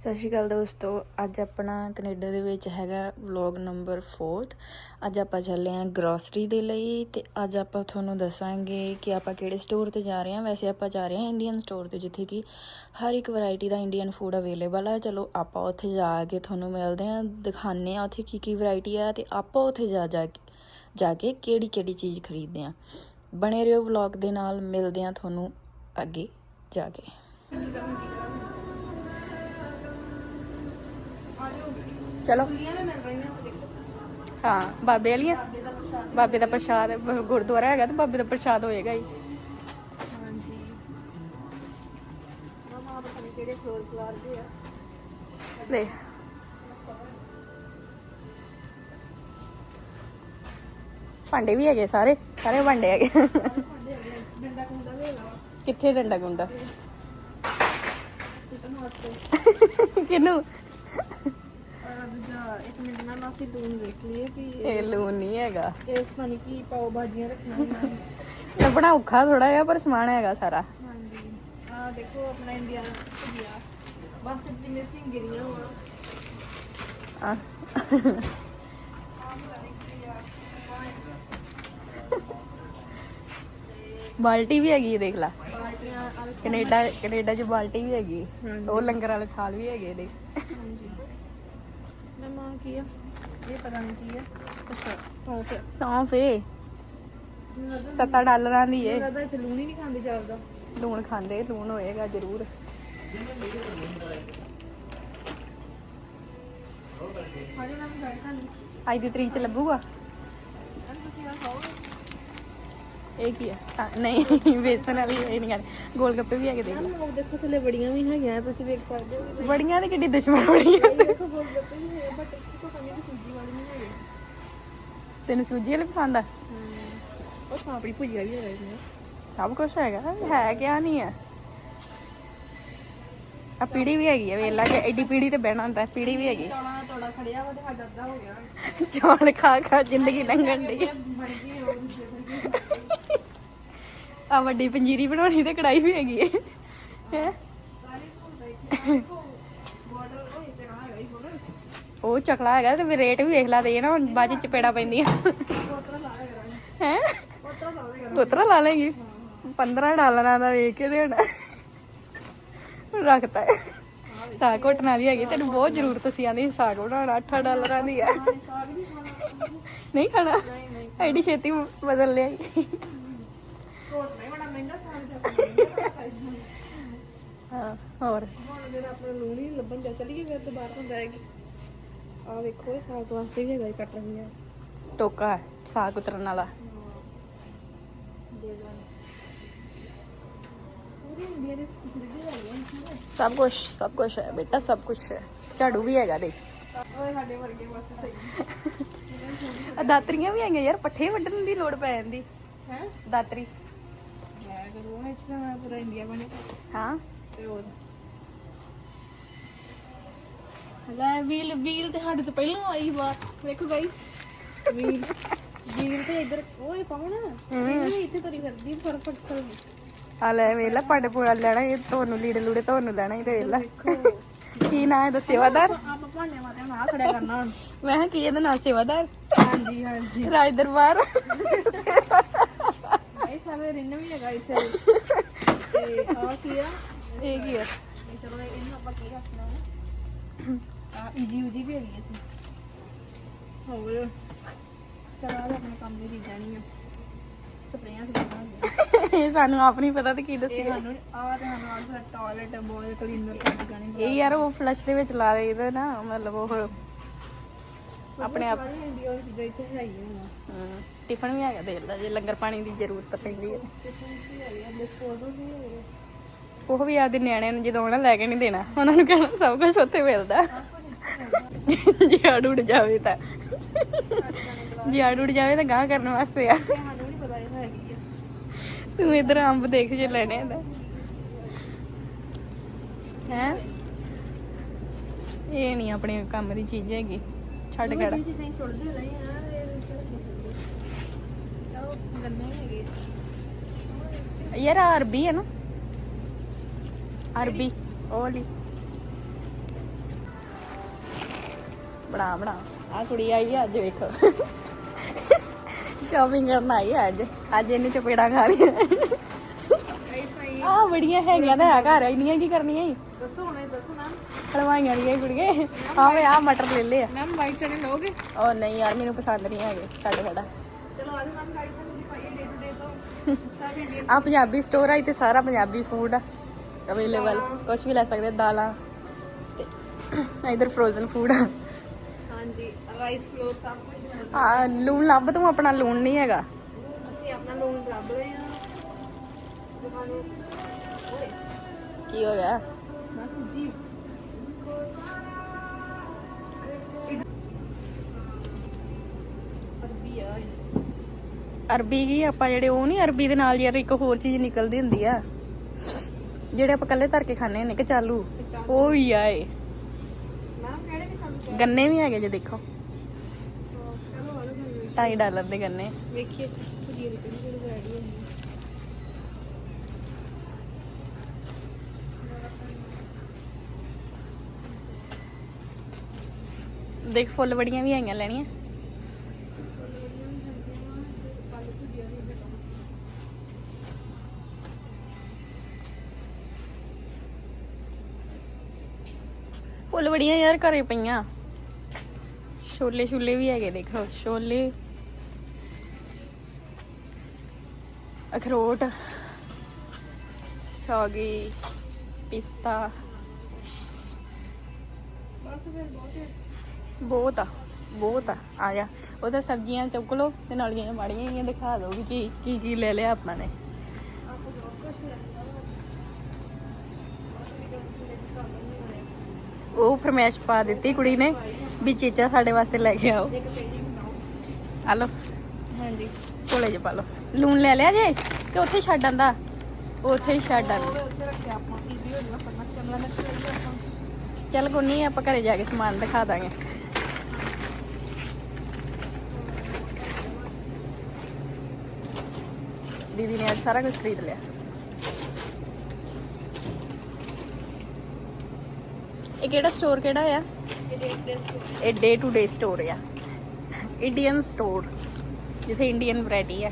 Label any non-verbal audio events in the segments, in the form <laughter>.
ਸਤਿ ਸ਼੍ਰੀ ਅਕਾਲ ਦੋਸਤੋ, ਅੱਜ ਆਪਣਾ ਕੈਨੇਡਾ ਦੇ ਵਿੱਚ ਹੈਗਾ ਵਲੌਗ ਨੰਬਰ 4 ਅੱਜ ਆਪਾਂ ਚੱਲੇ ਆਂ ਗਰੋਸਰੀ ਦੇ ਲਈ ਤੇ ਅੱਜ ਆਪਾਂ ਤੁਹਾਨੂੰ ਦੱਸਾਂਗੇ ਕਿ ਆਪਾਂ ਕਿਹੜੇ ਸਟੋਰ ਤੇ ਜਾ ਰਹੇ ਹਾਂ। ਵੈਸੇ ਆਪਾਂ ਜਾ ਰਹੇ ਹਾਂ ਇੰਡੀਅਨ ਸਟੋਰ ਤੇ, ਜਿੱਥੇ ਕਿ ਹਰ ਇੱਕ ਵੈਰਾਈਟੀ ਦਾ ਇੰਡੀਅਨ ਫੂਡ ਅਵੇਲੇਬਲ ਹੈ ਚਲੋ ਆਪਾਂ ਉੱਥੇ ਜਾ ਕੇ ਤੁਹਾਨੂੰ ਮਿਲਦੇ ਆਂ ਦਿਖਾਉਂਦੇ ਆ ਉੱਥੇ ਕੀ ਕੀ ਵੈਰਾਈਟੀ ਆ ਤੇ ਆਪਾਂ ਉੱਥੇ ਜਾ ਜਾ ਕੇ ਜਾ ਕੇ ਕਿਹੜੀ ਕਿਹੜੀ ਚੀਜ਼ ਖਰੀਦਦੇ ਆ ਬਣੇ ਰਹੋ ਵਲੌਗ ਦੇ ਨਾਲ, ਮਿਲਦੇ ਆ ਤੁਹਾਨੂੰ ਅੱਗੇ ਜਾ ਕੇ। ਚਲੋ। ਹਾਂ ਬਾਬੇ ਵਾਲੀਆਂ। ਬਾਬੇ ਦਾ ਪ੍ਰਸ਼ਾਦ ਗੁਰਦੁਆਰਾ ਹੈਗਾ ਤੇ ਬਾਬੇ ਦਾ ਪ੍ਰਸ਼ਾਦ ਹੋਏਗਾ ਹੀ ਹਾਂਜੀ। ਮਮਾ ਪਤਾ ਨਹੀਂ ਕਿਹੜੇ ਫਲੋਰ ਫਲਾਰ ਦੇ ਆ। ਲੈ। ਭਾਂਡੇ ਵੀ ਹੈਗੇ ਸਾਰੇ ਸਾਰੇ ਭਾਂਡੇ ਹੈਗੇ। ਡੰਡਾ ਵੀ ਹੈਗਾ ਕਿੱਥੇ ਡੰਡਾ ਗੁੰਡਾ ਕਿਨੂੰ ਦੂਜਾ ਇੱਕ ਮਿੰਟ ਨਾਲ ਅਸੀਂ ਲੂਣ ਵੇਖ ਲਈਏ ਕਿ ਇਹ ਲੂਣ ਨਹੀਂ ਹੈਗਾ। ਇਸ ਪਾਣੀ ਕੀ ਪਾਓ ਭਾਜੀਆਂ ਰੱਖਣਾ ਹੁੰਦਾ ਲੱਭਣਾ ਔਖਾ ਥੋੜਾ ਜਿਹਾ ਪਰ ਸਮਾਨ ਹੈਗਾ ਸਾਰਾ। ਹਾਂਜੀ। ਆ ਦੇਖੋ ਆਪਣਾ ਇੰਡੀਆ ਭੁਜੀਆ। ਬਸ ਜਿੰਨੇ ਸਿੰਗਰੀਆਂ ਵਾ ਆ ਬਾਲਟੀ ਵੀ ਹੈਗੀ ਦੇਖ ਲੈ। ਦੇਖੋ। ਕੈਨੇਡਾ ਕੈਨੇਡਾ 'ਚ ਬਾਲਟੀ ਵੀ ਹੈਗੀ। ਉਹ ਲੰਗਰ ਵਾਲੇ ਥਾਲ ਵੀ ਹੈਗੇ ਨੇ ਮਮਾ ਕੀ ਆ? ਇਹ ਪਤਾ ਨਹੀਂ ਕੀ ਆ। ਅੱਛਾ ਸੌਂਫ ਆ। ਸੌਂਫ ਏ। 7 ਡਾਲਰਾਂ ਦੀ ਏ। ਮੈਨੂੰ ਲੱਗਦਾ ਇੱਥੇ ਲੂਣ ਹੀ ਨਹੀਂ ਖਾਂਦੇ ਲੂਣ ਖਾਂਦੇ ਲੂਣ ਹੋਏਗਾ ਜ਼ਰੂਰ। ਮੈਂ ਅੱਜ ਦੀ ਤਰੀਕ ਚ ਲੱਭੂਗਾ ਤੁਸੀਂ ਆ ਖਾਓਗੇ ਇਹ ਕੀ ਹੈ? ਆ, ਨਹੀਂ ਬੇਸਨ ਵਾਲੀ ਇਹ ਨਹੀਂ ਖਾਣੀ ਗੋਲ। ਗੱਪੇ ਵੀ ਹੈਗੇ ਦੇਖ ਲੈ ਲੋਕ ਦੇਖੋ ਥੱਲੇ ਬੜੀਆਂ ਵੀ ਹੈਗੀਆਂ ਤੁਸੀਂ ਵੇਖ ਸਕਦੇ ਹੋ। ਬੜੀਆਂ ਦੀ ਕਿੱਡੀ ਦੁਸ਼ਮਣ ਬੜੀ ਇਹ ਦੇਖੋ ਗੋਲ ਗੱਪੇ ਵੀ ਹੈਗੇ ਬਟ ਇੱਕ ਤੋਂ ਕੰਨੀ ਦੀ ਸੂਜੀ ਵਾਲੀ ਨਹੀਂ ਹੈਗੇ। ਤੈਨੂੰ ਸੂਜੀ ਵਾਲੇ ਪਸੰਦ ਆ? ਉਹ ਸਾਪੜੀ ਭੁਜੀਆ ਵੀ ਹੈਗਾ ਇਹਨੇ ਸਭ ਕੁਝ ਹੈਗਾ ਹੈ ਕਿਆ ਨਹੀਂ ਹੈ ਆ ਪੀੜੀ ਵੀ ਹੈਗੀ ਹੈ ਵੇਲਾ ਐਡੀ ਪੀੜੀ ਤੇ ਬਹਿਣਾ ਹੁੰਦਾ ਪੀੜੀ ਵੀ ਹੈਗੀ। ਤੋੜਾ ਤੋੜਾ ਖੜਿਆ ਵਾ ਤੇ ਸਾਡਾ ਅੱਧਾ ਹੋ ਗਿਆ। ਚੌਲ ਖਾ ਖਾ ਜ਼ਿੰਦਗੀ ਲੰਘਣ ਦੀ ਬਣ ਗਈ ਉਹ। ਆ ਵੱਡੀ ਪੰਜੀਰੀ ਬਣਾਉਣੀ ਤੇ ਕੜਾਈ ਵੀ ਹੈਗੀ ਹੈ। ਹੈਂ? ਉਹ ਚਕਲਾ ਹੈਗਾ ਤੇ ਰੇਟ ਵੀ ਵੇਖ ਲਾ ਦੇ ਨਾ, ਹੁਣ ਬਾਅਦ ਚ ਚਪੇੜਾ ਪੈਂਦੀਆਂ। ਕੋਤਰਾ ਲਾ ਹੈਗਾ ਹੈ? ਕੋਤਰਾ ਲਾ ਲੇਗੀ 15 ਡਾਲਰਾਂ ਦਾ ਵੇਖ ਕੇ ਦੇਣਾ ਰੱਖਤਾ ਹੈ। ਸਾਗ ਘੋਟਣ ਵਾਲੀ ਹੈਗੀ, ਤੈਨੂੰ ਬਹੁਤ ਜ਼ਰੂਰਤ ਸੀ ਆਂਦੀ ਸਾਗ ਬਣਾਉਣਾ 8 ਡਾਲਰਾਂ ਦੀ ਹੈ ਨਹੀਂ ਖਾਣਾ? ਐਡੀ ਛੇਤੀ ਬਦਲ ਲਿਆ ਈ। ਕੋਟ ਨਹੀਂ ਬੜਾ ਮਹਿੰਗਾ ਸਾਗ ਦਾ ਹਾਂ ਹੋਰ? ਹੁਣ ਮੇਰਾ ਆਪਣਾ ਲੂਣ ਹੀ ਨੀ ਲੱਭਣ ਚੱਲ ਚਲੀਏ ਫਿਰ ਤੋਂ ਬਾਹਰ ਤੋਂ ਬੈਗ ਆ ਵੇਖੋ ਇਹ ਸਾਗ ਵਾਸਤੇ ਵੀ ਹੈਗਾ ਇਹ ਕੱਟ ਰਹੀ ਹੈ ਟੋਕਾ ਹੈ, ਸਾਗ ਉਤਰਨ ਵਾਲਾ। ਦੇ ਦਾਂ ਪੂਰੀ ਇੰਡੀਆ ਦੀ ਫੈਸਿਲਿਟੀ ਹੈਗੀ ਹੈ ਸਭ ਕੁਝ ਸਭ ਕੁਝ ਹੈ ਬੇਟਾ ਸਭ ਕੁਝ ਹੈ। ਝਾੜੂ ਵੀ ਹੈਗਾ ਦੇ ਓਏ ਸਾਡੇ ਵਰਗੇ ਵਾਸਤੇ ਸਹੀ ਆ ਦਾਤਰੀਆਂ ਵੀ ਹੈਗੀਆਂ ਯਾਰ ਪੱਠੇ ਵੱਢਣ ਦੀ ਲੋੜ ਪੈ ਜਾਂਦੀ। ਹੈ? ਦਾਤਰੀ। ਮੈਂ ਕਰੂੰ ਇਸ ਤਰ੍ਹਾਂ ਪੂਰਾ ਇੰਡੀਆ ਬਣੇ ਹਾਂ। ਤੇ ਹੋਰ। ਲੈ ਵੀਲ ਵੀਲ ਤੇ ਸਾਡੇ ਤੋਂ ਪਹਿਲਾਂ ਆਈ ਵਾ ਵੇਖੋ ਗਾਇਸ ਵੀਲ ਵੀਲ ਤੇ ਇੱਧਰ ਓਏ ਵੀਲ ਵੀ ਇੱਥੇ ਤੁਰੀ ਫਿਰਦੀ ਫਰਫਟ ਸਰ ਆ ਲੈ ਵੇਲਾ ਭਾਂਡੇ ਪੂਰਾ ਲੈਣਾ ਇਹ ਤੁਹਾਨੂੰ ਲੀੜੇ ਲੂੜੇ ਤੁਹਾਨੂੰ ਲੈਣਾ ਹੀ ਤੇ ਵੇਲਾ ਕੀ ਨਾਂ ਹੈ ਦਾ ਸੇਵਾਦਾਰ? ਆਪਾਂ ਭਾਂਡੇ ਮਾਤੇ ਨਾ ਖੜਿਆ ਕਰਨਾ ਹੁਣ। ਮੈਂ ਕਿਹਾ ਕੀ ਇਹਦਾ ਨਾਂ ਸੇਵਾਦਾਰ? ਹਾਂਜੀ ਹਾਂਜੀ। ਰਾਜ ਦਰਬਾਰ। ਗਾਇਸ ਆਵੇ ਰਿੰਨ ਵੀ ਹੈਗਾ ਇੱਥੇ। ਤੇ ਆ ਕੀ ਆ? ਇਹ ਕੀ ਹੈ? ਇਹ ਚਲੋ ਇਹਨੂੰ ਆਪਾਂ ਕੀ ਰੱਖਣਾ ਹੈ? ਆ ਈਜੀ ਉਜੀ ਵੀ ਹੈਗੀ ਇੱਥੇ ਹੋਰ? ਚਲਾ ਆਪਣੇ ਕੰਮ ਦੀ ਚੀਜ਼ਾਂ ਨਹੀਂ ਆ। ਸਪਰੇਆਂ ਕਿਦਾਂ ਹੁੰਦੀਆਂ ਇਹ ਸਾਨੂੰ ਆਪ ਨਹੀਂ ਪਤਾ ਤੇ ਕੀ ਇਹ ਦੱਸੀ ਸਾਨੂੰ ਆ ਤੇ ਸਾਨੂੰ ਆ ਸਾਡਾ ਟਾਇਲਟ ਬੋਇਲ ਕਲੀਨਰ ਕੱਢ ਜਾਣੀ ਇਹ ਯਾਰ ਉਹ ਫਲਸ਼ ਦੇ ਵਿੱਚ ਲਾ ਦੇਈਦਾ ਨਾ ਮਤਲਬ ਉਹ ਆਪਣੇ ਆਪ ਟਿਫਨ ਵੀ ਹੈਗਾ ਦੇਖ ਲੈ ਜੇ ਲੰਗਰ ਪਾਣੀ ਦੀ ਜ਼ਰੂਰਤ ਪੈਂਦੀ ਹੈ ਉਹ ਵੀ ਆਦੇ ਨਿਆਣਿਆਂ ਨੂੰ ਜਦੋਂ ਉਹਨਾਂ ਲੈ ਕੇ ਨਹੀਂ ਦੇਣਾ। ਉਹਨਾਂ ਨੂੰ ਕਹਿਣਾ ਸਭ ਕੁਝ ਉੱਥੇ ਮਿਲਦਾ। ਜੇ ਆੜ ਉੜ ਜਾਵੇ ਤਾਂ। ਜੇ ਆੜ ਉੜ ਜਾਵੇ ਤਾਂ ਗਾਂ ਕਰਨ ਵਾਸਤੇ ਆ। ਤੇ ਇਧਰ ਅੰਬ ਦੇਖ ਜੇ ਲੈਣੇ ਤਾਂ। ਹੈ? ਇਹ ਨਹੀਂ ਆਪਣੇ ਕੰਮ ਦੀ ਚੀਜ਼ ਹੈਗੀ। ਛੱਡ ਹੈਗੇ। ਯਾਰ ਆਹ ਅਰਬੀ ਹੈ ਨਾ। ਅਰਬੀ ਲਈ ਬਣਾ ਬਣਾ। ਆ ਕੁੜੀ ਆਈ ਆ ਅੱਜ ਵੇਖੋ। ਸ਼ਾਪਿੰਗ ਕਰਨ ਆਈ ਆ ਅੱਜ। ਅੱਜ ਇਹਨੇ ਚਪੇੜਾ ਖਾ ਲਿਆ ਹੀ ਆ ਬੜੀਆਂ ਹੈਗੀਆਂ ਤਾਂ ਹੈ ਘਰ ਇੰਨੀਆਂ ਕੀ ਕਰਨੀਆਂ ਈ? ਦੱਸੋ ਹੁਣ ਦੱਸੋ ਮੈਮ ਹਲਵਾਈਆਂ ਦੀਆਂ ਕੁੜੀਏ। ਹਾਂ ਵੇ ਆ ਮਟਰ ਲੈ ਆ। ਮੈਮ ਵਾਈਟ ਚਨੇ ਲਓਗੇ? ਉਹ ਨਹੀਂ ਯਾਰ ਮੈਨੂੰ ਪਸੰਦ ਨਹੀਂ ਹੈਗੇ। ਛੱਡ ਛੱਡਾ ਚਲੋ ਅੱਜ ਮੈਮ ਗਾੜੀ ਤੁਹਾਨੂੰ ਦਿਖਾਈਏ ਡੇ ਟੂ ਡੇ ਤੋਂ। <laughs> ਆ ਪੰਜਾਬੀ ਸਟੋਰ ਆ ਇੱਥੇ ਸਾਰਾ ਪੰਜਾਬੀ ਫੂਡ ਆ। ਅਵੇਲੇਬਲ ਕੁਝ ਵੀ ਲੈ ਸਕਦੇ ਦਾਲਾਂ ਤੇ ਇਧਰ ਫਰੋਜ਼ਨ ਫੂਡ ਆ। ਹਾਂਜੀ ਰਾਈਸ ਫਲੋਰ ਸਭ ਕੁਝ ਮਿਲਦਾ। ਆ ਲੂਣ ਲੱਭ ਤੂੰ ਆਪਣਾ ਲੂਣ ਨਹੀਂ ਹੈਗਾ। ਅਸੀਂ ਆਪਣਾ ਲੋਨ ਲੱਭ ਰਹੇ ਹਾਂ। ਦੁਕਾਨ ਓਏ। ਕੀ ਹੋ ਗਿਆ? ਬਸ ਜੀ। ਅਰਬੀ ਕੀ ਆਪਾਂ ਜਿਹੜੇ ਉਹ ਨਹੀਂ ਅਰਬੀ ਦੇ ਨਾਲ ਯਾਰ ਇੱਕ ਹੋਰ ਚੀਜ਼ ਨਿਕਲਦੀ ਹੁੰਦੀ ਆ। ਜਿਹੜੇ ਆਪਾਂ ਕੱਲੇ ਧਰ ਕੇ ਖਾਣੇ ਨੇ ਕਿ ਚਾਲੂ? ਉਹ ਵੀ ਤੁਹਾਨੂੰ ਗੰਨੇ ਵੀ ਹੈਗੇ ਜੇ ਦੇਖੋ। ਚਲੋ ਆ ਲਓ 2.5 ਡਾਲਰ ਦੇ ਗੰਨੇ ਵੇਖੀਏ ਦੇਖ ਫੁੱਲ ਬੜੀਆਂ ਵੀ ਹੈਗੀਆਂ ਲੈਣੀਆਂ। फुल बड़िया यार घरे पोले छोले भी है देखो छोले अखरोट सौगी पिस्ता बहुत आ बहुत आया वह सब्ज़ियाँ चुक लो नलियाँ माड़िया ही दिखा दो कि की, की, की ले लिया अपना ने ਉਹ ਫਰਮੈਸ਼ ਪਾ ਦਿੱਤੀ ਕੁੜੀ ਨੇ ਵੀ ਚੀਚਾ ਸਾਡੇ ਵਾਸਤੇ ਲੈ ਕੇ ਆਓ। ਆ ਲੋ ਹਾਂਜੀ। ਕੋਲੇ ਜੇ ਪਾ ਲੋ ਲੂਣ ਲੈ ਲਿਆ ਜੇ ਕਿ ਉੱਥੇ ਛੱਡ ਆਂਦਾ? ਉੱਥੇ ਹੀ ਛੱਡ ਆਂਦਾ। ਚੱਲ ਕੋਈ ਆਪਾਂ ਘਰੇ ਜਾ ਕੇ ਸਮਾਨ ਦਿਖਾ ਦਾਂਗੇ। ਦੀਦੀ ਨੇ ਅੱਜ ਸਾਰਾ ਕੁਝ ਖਰੀਦ ਲਿਆ। ਇਹ ਕਿਹੜਾ ਸਟੋਰ ਕਿਹੜਾ ਆ? ਇਹ ਡੇ ਟੂ ਡੇ ਸਟੋਰ ਆ। ਇੰਡੀਅਨ ਸਟੋਰ ਜਿੱਥੇ ਇੰਡੀਅਨ ਵੈਰਾਈਟੀ ਆ।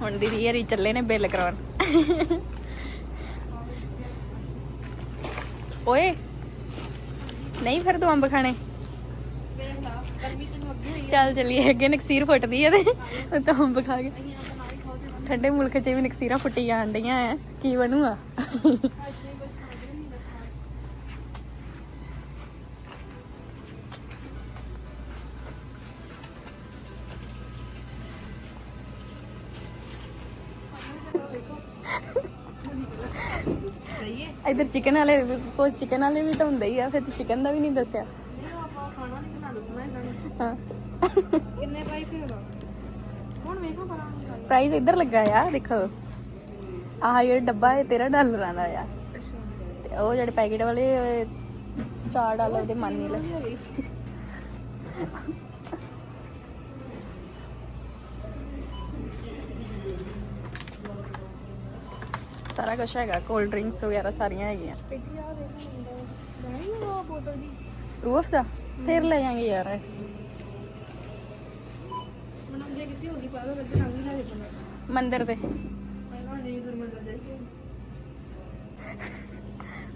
ਹੁਣ ਦੀਦੀ ਹਰੀ ਚੱਲੇ ਨੇ ਬਿੱਲ ਕਰਾਉਣ। ਓਏ, ਨਹੀਂ ਫਿਰ ਤੂੰ ਅੰਬ ਖਾਣੇ। ਚੱਲ ਚਲੀਏ, ਅੱਗੇ ਨਕਸੀਰ ਫੁੱਟਦੀ ਐ ਤੇ ਤਾਂ ਅੰਬ ਖਾ ਕੇ ਠੰਡੇ ਮੁਲਕ 'ਚ ਵੀ ਨਕਸੀਰਾਂ ਫੁੱਟੀ ਜਾਣ ਡੀਆਂ ਆ। ਕੀ ਬਣੂਆ? ਇਧਰ ਚਿਕਨ ਵਾਲੇ ਕੋਈ ਚਿਕਨ ਵਾਲੇ ਵੀ ਤਾਂ ਹੁੰਦੇ ਹੀ ਆ ਫਿਰ ਤੂੰ ਚਿਕਨ ਦਾ ਵੀ ਨਹੀਂ ਦੱਸਿਆ। ਨਹੀਂ ਆਪਾਂ ਖਾਣਾ ਨਹੀਂ ਬਣਾ ਦੱਸਣਾ ਇਹਨਾਂ ਨੂੰ ਹਾਂ। ਕਿੰਨੇ ਪਾਈ ਫਿਰ ਹੁਣ ਵੇਖੋ ਪਰਾਂ ਪ੍ਰਾਈਸ ਇੱਧਰ ਲੱਗਾ ਆ ਦੇਖੋ। ਆਹ ਇਹ ਡੱਬਾ ਇਹ 13 ਡਾਲਰਾਂ ਦਾ ਆ। ਤੇ ਉਹ ਜਿਹੜੇ ਪੈਕੇਟ ਵਾਲੇ 4 ਡਾਲਰ ਦੇ ਮੰਨ ਨਹੀਂ ਲੈ ਸਾਰਾ ਕੁਝ ਹੈਗਾ ਕੋਲਡ ਡਰਿੰਕਸ ਵਗੈਰਾ ਸਾਰੀਆਂ ਹੈਗੀਆਂ। ਪਿੱਛੇ ਆ ਦੇਖੋ ਨਹੀਂ ਉਹ ਬੋਤਲ ਜੀ ਰੂਹ ਅਫਜ਼ਾ ਫੇਰ ਲੈ ਜਾਾਂਗੇ ਯਾਰ। ਮੈਨੂੰ ਜੇ ਕਿਤੇ ਹੋਗੀ ਪਾ ਦੋ। ਲੱਗ ਰੰਗ ਨਾ ਦੇ ਮੰਦਿਰ ਤੇ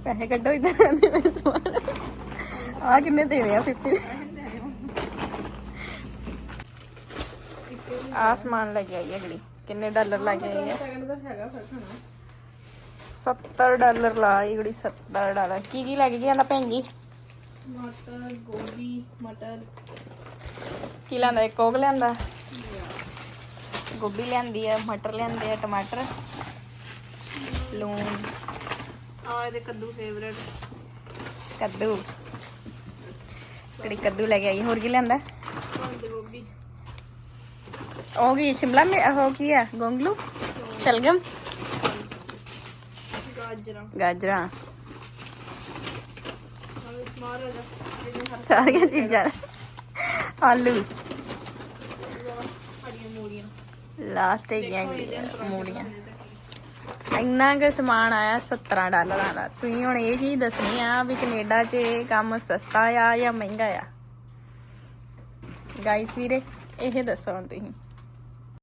ਪੈਸੇ ਕੱਢੋ ਇਧਰ ਆਂਦੇ ਮੇਰੇ ਸਮਾਨ। ਆ ਕਿੰਨੇ ਦੇਣੇ ਆ 50 ਆ ਸਮਾਨ ਲੈ ਕੇ ਆਈ ਅਗਲੀ, ਕਿੰਨੇ ਡਾਲਰ ਲੈ ਕੇ ਆਈ ਆ ਸੈਕਿੰਡ ਦਾ ਹੈਗਾ ਫ਼ਰਕ ਹਨਾ 70 ਡਾਲਰ ਲਾਈ ਕੁੜੀ 70 ਡਾਲਰ। ਕੀ ਕੀ ਲੈ ਕੇ ਗਿਆ ਨਾ ਭੈਣ ਜੀ? ਮਟਰ ਗੋਭੀ ਮਟਰ। ਕੀ ਲੈਂਦਾ ਇੱਕ ਕੋਕ ਲਿਆਂਦਾ? ਗੋਭੀ ਲਿਆਂਦੀ ਆ ਮਟਰ ਲਿਆਂਦੇ ਆ ਟਮਾਟਰ। ਲੂਣ। ਆ ਇਹਦੇ ਕੱਦੂ ਫੇਵਰੇਟ ਕੱਦੂ। ਕਿਹੜੀ ਕੱਦੂ ਲੈ ਕੇ ਆਈ? ਹੋਰ ਕੀ ਬੰਦ ਗੋਭੀ। ਉਹ ਕੀ ਸ਼ਿਮਲਾ ਮਿਰਚ ਉਹ ਕੀ ਆ? ਗੋਂਗਲੂ? ਸ਼ਲਗਮ? ਗਾਜਰਾਂ। ਸਾਰੀਆਂ ਚੀਜ਼ਾਂ। ਆਲੂ। ਲਾਸਟ ਹੈਗੀਆਂ ਮੂਲੀਆਂ। ਇੰਨਾ ਕੁ ਸਮਾਨ ਆਇਆ 17 ਡਾਲਰਾਂ ਦਾ। ਤੁਸੀਂ ਹੁਣ ਇਹ ਚੀਜ਼ ਦੱਸਣੀ ਆ ਵੀ ਕੈਨੇਡਾ 'ਚ ਇਹ ਕੰਮ ਸਸਤਾ ਆ ਜਾਂ ਮਹਿੰਗਾ ਆ? ਗਾਈਸ ਵੀਰੇ ਇਹ ਦੱਸੋ ਹੁਣ ਤੁਸੀਂ।